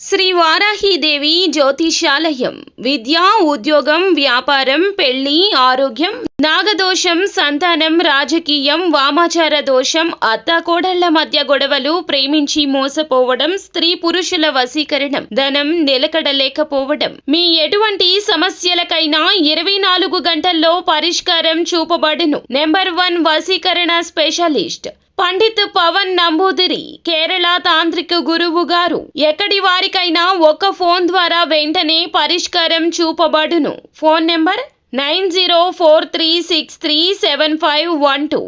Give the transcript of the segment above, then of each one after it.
శ్రీ వారాహీదేవి జ్యోతిషాలయం విద్య ఉద్యోగం వ్యాపారం పెళ్ళి ఆరోగ్యం నాగదోషం సంతానం రాజకీయం వామాచార దోషం అత్తాకోడళ్ళ మధ్య గొడవలు ప్రేమించి మోసపోవడం స్త్రీ పురుషుల వశీకరణం ధనం నిలకడలేకపోవడం. మీ ఎటువంటి సమస్యలకైనా ఇరవై నాలుగు గంటల్లో పరిష్కారం చూపబడును. నెంబర్ వన్ వశీకరణ స్పెషలిస్ట్. పండిత్ పవన్ నంబూదిరి కేరళ తాంత్రిక గురువు గారు. ఎక్కడి వారికైనా ఒక్క ఫోన్ ద్వారా వెంటనే పరిష్కారం చూపబడును. Phone number nine zero four three six three seven five one two.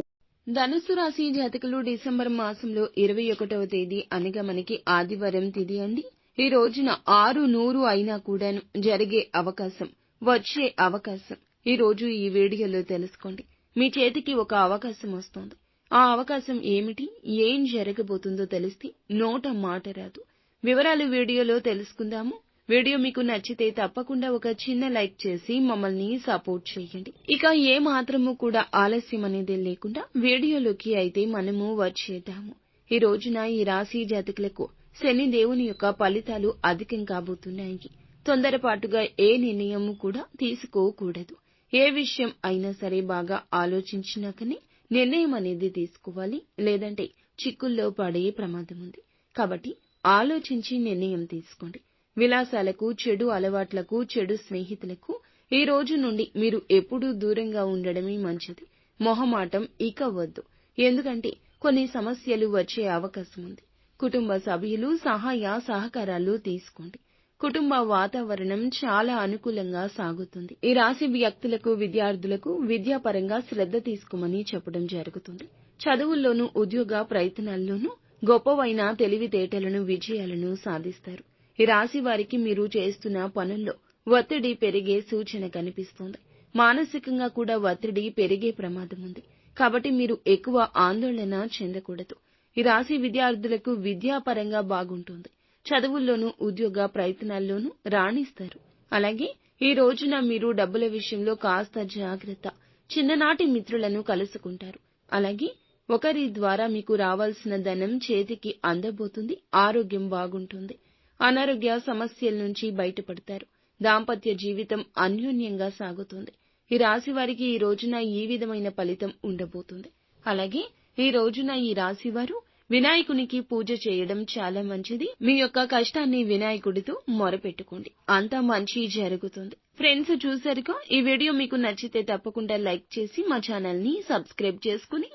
ధనుసు రాశి జాతకులు డిసెంబర్ మాసంలో ఇరవై ఒకటవ తేదీ అనగా మనకి ఆదివారం తిది అండి. ఈ రోజున ఆరు నూరు అయినా కూడాను జరిగే అవకాశం వచ్చే అవకాశం ఈ రోజు ఈ వీడియోలో తెలుసుకోండి. మీ చేతికి ఒక అవకాశం వస్తోంది. ఆ అవకాశం ఏమిటి? ఏం జరగబోతుందో తెలిస్తే నోట మాట రాదు. వివరాలు వీడియోలో తెలుసుకుందాము. వీడియో మీకు నచ్చితే తప్పకుండా ఒక చిన్న లైక్ చేసి మమ్మల్ని సపోర్ట్ చేయండి. ఇక ఏ మాత్రము కూడా ఆలస్యం అనేది లేకుండా వీడియోలోకి అయితే మనము వచ్చేద్దాము. ఈ రోజున ఈ రాశి జాతకులకు శని దేవుని యొక్క ఫలితాలు అధికం కాబోతున్నాయి. తొందరపాటుగా ఏ నిర్ణయము కూడా తీసుకోకూడదు. ఏ విషయం అయినా సరే బాగా ఆలోచించినాకనే నిర్ణయం అనేది తీసుకోవాలి. లేదంటే చిక్కుల్లో పడే ప్రమాదం ఉంది. కాబట్టి ఆలోచించి నిర్ణయం తీసుకోండి. విలాసాలకు చెడు అలవాట్లకు చెడు స్నేహితులకు ఈ రోజు నుండి మీరు ఎప్పుడూ దూరంగా ఉండడమే మంచిది. మొహమాటం ఇక వద్దు. ఎందుకంటే కొన్ని సమస్యలు వచ్చే అవకాశం ఉంది. కుటుంబ సభ్యులు సహాయ సహకారాలు తీసుకోండి. కుటుంబ వాతావరణం చాలా అనుకూలంగా సాగుతుంది. ఈ రాశి వ్యక్తులకు విద్యార్థులకు విద్యాపరంగా శ్రద్ధ తీసుకోమని చెప్పడం జరుగుతుంది. చదువుల్లోనూ ఉద్యోగ ప్రయత్నాల్లోనూ గొప్పవైన తెలివితేటలను విజయాలను సాధిస్తారు. ఈ రాశి వారికి మీరు చేస్తున్న పనుల్లో ఒత్తిడి పెరిగే సూచన కనిపిస్తోంది. మానసికంగా కూడా ఒత్తిడి పెరిగే ప్రమాదం ఉంది. కాబట్టి మీరు ఎక్కువ ఆందోళన చెందకూడదు. ఈ రాశి విద్యార్థులకు విద్యాపరంగా బాగుంటుంది. చదువుల్లోనూ ఉద్యోగ ప్రయత్నాల్లోనూ రాణిస్తారు. అలాగే ఈ రోజున మీరు డబ్బుల విషయంలో కాస్త జాగ్రత్త. చిన్ననాటి మిత్రులను కలుసుకుంటారు. అలాగే ఒకరి ద్వారా మీకు రావాల్సిన ధనం చేతికి అందబోతుంది. ఆరోగ్యం బాగుంటుంది. అనారోగ్య సమస్యల నుంచి బయటపడతారు. దాంపత్య జీవితం అన్యోన్యంగా సాగుతుంది. ఈ రాశి వారికి ఈ రోజున ఈ విధమైన ఫలితం ఉండబోతుంది. అలాగే ఈ రోజున ఈ రాశి వారు వినాయకునికి పూజ చేయడం చాలా మంచిది. మీ యొక్క కష్టాన్ని వినాయకుడితో మొరపెట్టుకోండి. అంతా మంచి జరుగుతుంది. ఫ్రెండ్స్ చూసారుగా? ఈ వీడియో మీకు నచ్చితే తప్పకుండా లైక్ చేసి మా ఛానల్ని సబ్స్క్రైబ్ చేసుకుని